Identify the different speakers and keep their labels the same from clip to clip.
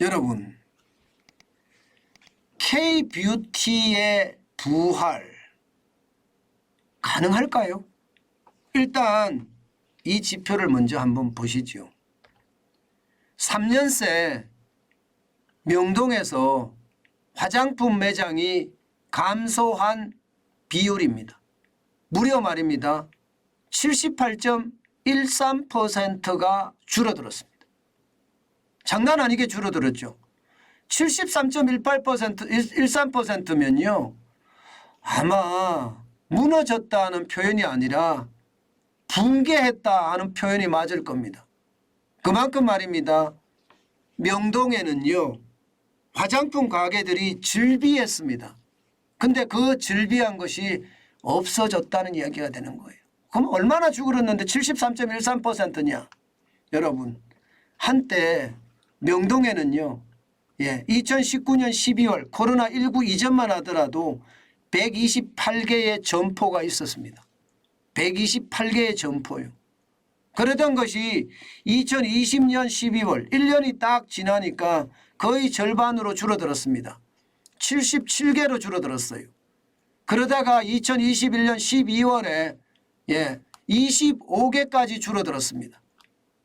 Speaker 1: 여러분 K-뷰티의 부활 가능할까요? 일단 이 지표를 먼저 한번 보시죠. 3년 새 명동에서 화장품 매장이 감소한 비율입니다. 무려 말입니다. 78.13%가 줄어들었습니다. 장난 아니게 줄어들었죠. 73.18% 13%면요. 아마 무너졌다는 표현이 아니라 붕괴했다 하는 표현이 맞을 겁니다. 그만큼 말입니다. 명동에는요. 화장품 가게들이 즐비했습니다. 근데 그 즐비한 것이 없어졌다는 이야기가 되는 거예요. 그럼 얼마나 죽었는데 73.13%냐? 여러분, 한때 명동에는요. 예, 2019년 12월 코로나19 이전만 하더라도 128개의 점포가 있었습니다. 128개의 점포요. 그러던 것이 2020년 12월 1년이 딱 지나니까 거의 절반으로 줄어들었습니다. 77개로 줄어들었어요. 그러다가 2021년 12월에 예, 25개까지 줄어들었습니다.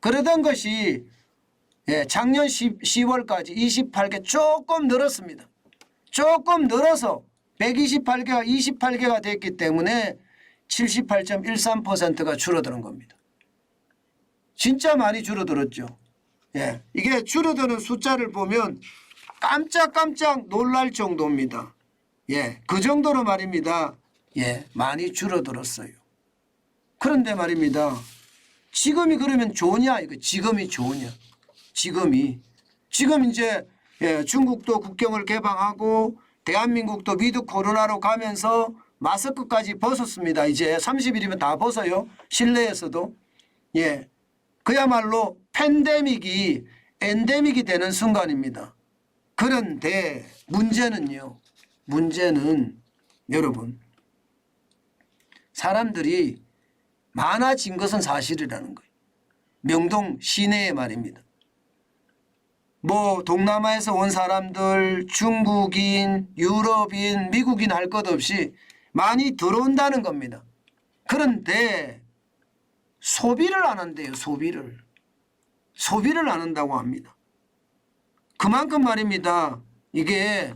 Speaker 1: 그러던 것이 예, 작년 10, 10월까지 28개 조금 늘었습니다. 조금 늘어서 128개가 28개가 됐기 때문에 78.13%가 줄어드는 겁니다. 진짜 많이 줄어들었죠. 예. 이게 줄어드는 숫자를 보면 깜짝깜짝 놀랄 정도입니다. 예. 그 정도로 말입니다. 예. 많이 줄어들었어요. 그런데 말입니다. 지금이 그러면 좋냐? 이거 지금이 좋냐? 지금이. 지금 이제 예, 중국도 국경을 개방하고 대한민국도 위드 코로나로 가면서 마스크까지 벗었습니다. 이제 30일이면 다 벗어요. 실내에서도. 예. 그야말로 팬데믹이 엔데믹이 되는 순간입니다. 그런데 문제는요. 문제는 여러분 사람들이 많아진 것은 사실이라는 거예요. 명동 시내에 말입니다. 뭐 동남아에서 온 사람들 중국인, 유럽인, 미국인 할 것 없이 많이 들어온다는 겁니다. 그런데 소비를 안 한대요. 소비를. 소비를 안 한다고 합니다. 그만큼 말입니다. 이게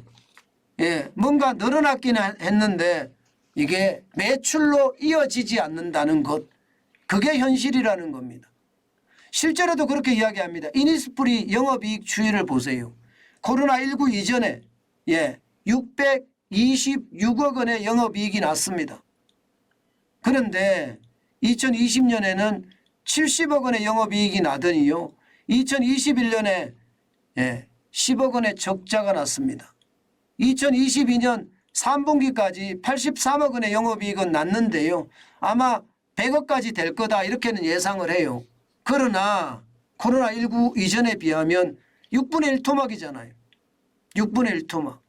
Speaker 1: 예, 뭔가 늘어났긴 했는데 이게 매출로 이어지지 않는다는 것 그게 현실이라는 겁니다. 실제로도 그렇게 이야기합니다. 이니스프리 영업이익 추이를 보세요. 코로나19 이전에 예, 626억 원의 영업이익이 났습니다. 그런데 2020년에는 70억 원의 영업이익이 나더니요. 2021년에 예, 10억 원의 적자가 났습니다. 2022년 3분기까지 83억 원의 영업이익은 났는데요. 아마 100억까지 될 거다 이렇게는 예상을 해요. 그러나 코로나19 이전에 비하면 6분의 1 토막이잖아요. 6분의 1 토막.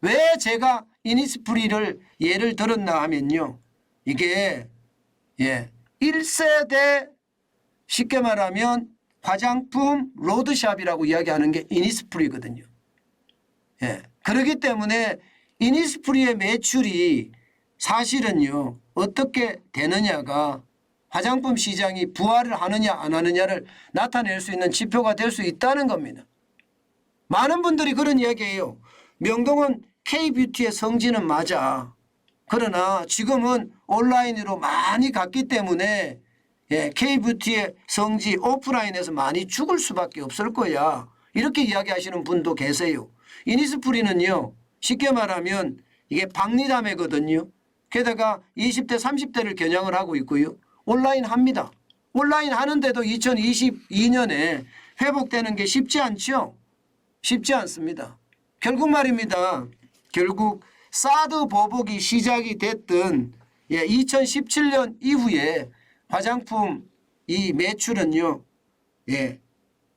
Speaker 1: 왜 제가 이니스프리를 예를 들었나 하면요. 이게 예 1세대 쉽게 말하면 화장품 로드샵이라고 이야기하는 게 이니스프리거든요. 예. 그렇기 때문에 이니스프리의 매출이 사실은요. 어떻게 되느냐가 화장품 시장이 부활을 하느냐 안 하느냐를 나타낼 수 있는 지표가 될 수 있다는 겁니다. 많은 분들이 그런 이야기해요. 명동은 K뷰티의 성지는 맞아. 그러나 지금은 온라인으로 많이 갔기 때문에 예, K뷰티의 성지 오프라인에서 많이 죽을 수밖에 없을 거야. 이렇게 이야기하시는 분도 계세요. 이니스프리는요. 쉽게 말하면 이게 박리담회거든요. 게다가 20대 30대를 겨냥을 하고 있고요. 온라인 합니다. 온라인 하는데도 2022년에 회복되는 게 쉽지 않죠. 쉽지 않습니다. 결국 말입니다. 결국 사드 보복이 시작이 됐던 예, 2017년 이후에 화장품 이 매출은요. 예,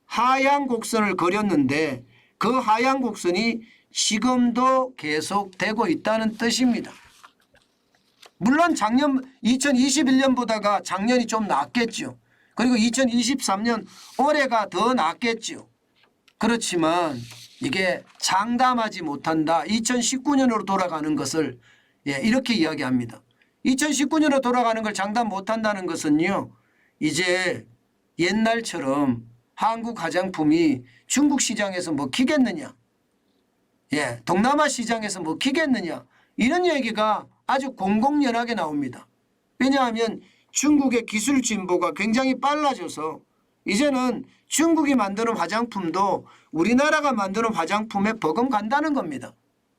Speaker 1: 하향 곡선을 그렸는데 그 하향 곡선이 지금도 계속되고 있다는 뜻입니다. 물론 작년 2021년보다가 작년이 좀 낫겠죠. 그리고 2023년 올해가 더 낫겠죠. 그렇지만 이게 장담하지 못한다. 2019년으로 돌아가는 것을 예, 이렇게 이야기합니다. 2019년으로 돌아가는 걸 장담 못한다는 것은요. 이제 옛날처럼 한국 화장품이 중국 시장에서 먹히겠느냐. 예, 동남아 시장에서 먹히겠느냐. 이런 얘기가 아주 공공연하게 나옵니다. 왜냐하면 중국의 기술 진보가 굉장히 빨라져서 이제는 중국이 만드는 화장품도 우리나라가 만드는 화장품에 버금간다는 겁니다.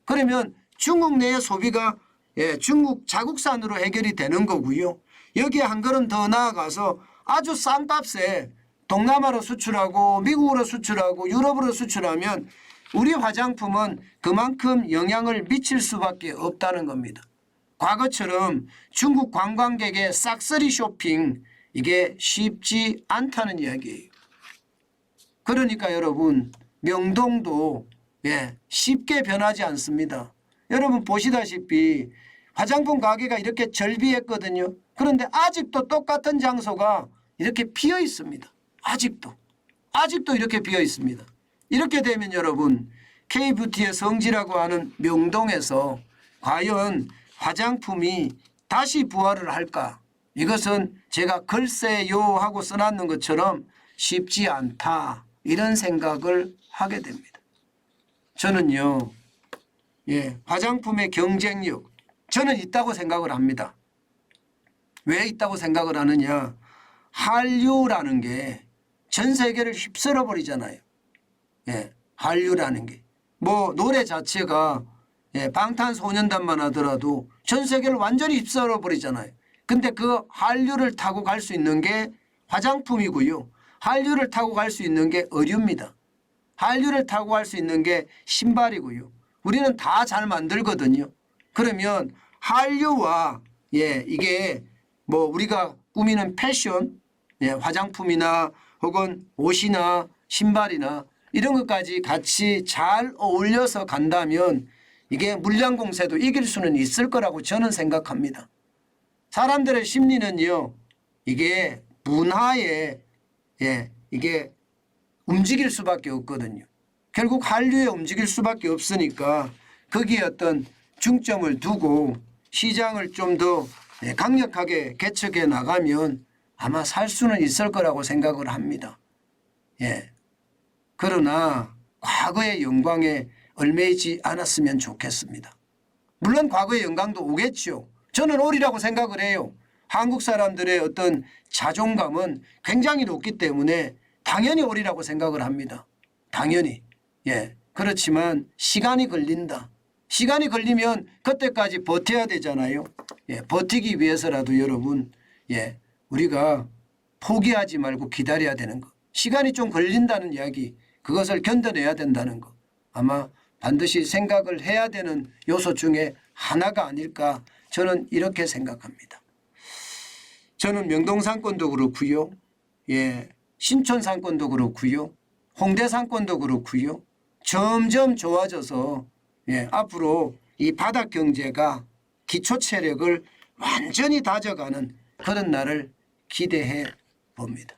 Speaker 1: 그러면 중국 내의 소비가 예, 중국 자국산으로 해결이 되는 거고요. 여기에 한 걸음 더 나아가서 아주 싼 값에 동남아로 수출하고 미국으로 수출하고 유럽으로 수출하면 우리 화장품은 그만큼 영향을 미칠 수밖에 없다는 겁니다. 과거처럼 중국 관광객의 싹쓸이 쇼핑 이게 쉽지 않다는 이야기예요. 그러니까 여러분 명동도 예, 쉽게 변하지 않습니다. 여러분 보시다시피 화장품 가게가 이렇게 절비했거든요. 그런데 아직도 똑같은 장소가 이렇게 비어 있습니다. 아직도 아직도 이렇게 비어 있습니다. 이렇게 되면 여러분 K뷰티의 성지라고 하는 명동에서 과연 화장품이 다시 부활을 할까? 이것은 제가 글쎄요 하고 써놨는 것처럼 쉽지 않다. 이런 생각을 하게 됩니다. 저는요, 예, 화장품의 경쟁력, 저는 있다고 생각을 합니다. 왜 있다고 생각을 하느냐? 한류라는 게 전 세계를 휩쓸어 버리잖아요. 예, 한류라는 게. 뭐 노래 자체가 예, 방탄소년단만 하더라도 전 세계를 완전히 휩쓸어 버리잖아요. 근데 그 한류를 타고 갈 수 있는 게 화장품이고요. 한류를 타고 갈 수 있는 게 의류입니다. 한류를 타고 갈 수 있는 게 신발이고요. 우리는 다 잘 만들거든요. 그러면 한류와 예, 이게 뭐 우리가 꾸미는 패션, 예, 화장품이나 혹은 옷이나 신발이나 이런 것까지 같이 잘 어울려서 간다면 이게 물량 공세도 이길 수는 있을 거라고 저는 생각합니다. 사람들의 심리는요, 이게 문화에, 예, 이게 움직일 수밖에 없거든요. 결국 한류에 움직일 수밖에 없으니까 거기에 어떤 중점을 두고 시장을 좀더 예, 강력하게 개척해 나가면 아마 살 수는 있을 거라고 생각을 합니다. 예. 그러나 과거의 영광에 얽매이지 않았으면 좋겠습니다. 물론 과거의 영광도 오겠죠. 저는 오리라고 생각을 해요. 한국 사람들의 어떤 자존감은 굉장히 높기 때문에 당연히 오리라고 생각을 합니다. 당연히. 예. 그렇지만 시간이 걸린다. 시간이 걸리면 그때까지 버텨야 되잖아요. 예. 버티기 위해서라도 여러분, 예. 우리가 포기하지 말고 기다려야 되는 거. 시간이 좀 걸린다는 이야기, 그것을 견뎌내야 된다는 거. 아마 반드시 생각을 해야 되는 요소 중에 하나가 아닐까 저는 이렇게 생각합니다. 저는 명동 상권도 그렇고요. 예. 신촌 상권도 그렇고요. 홍대 상권도 그렇고요. 점점 좋아져서 예, 앞으로 이 바닥 경제가 기초 체력을 완전히 다져가는 그런 날을 기대해 봅니다.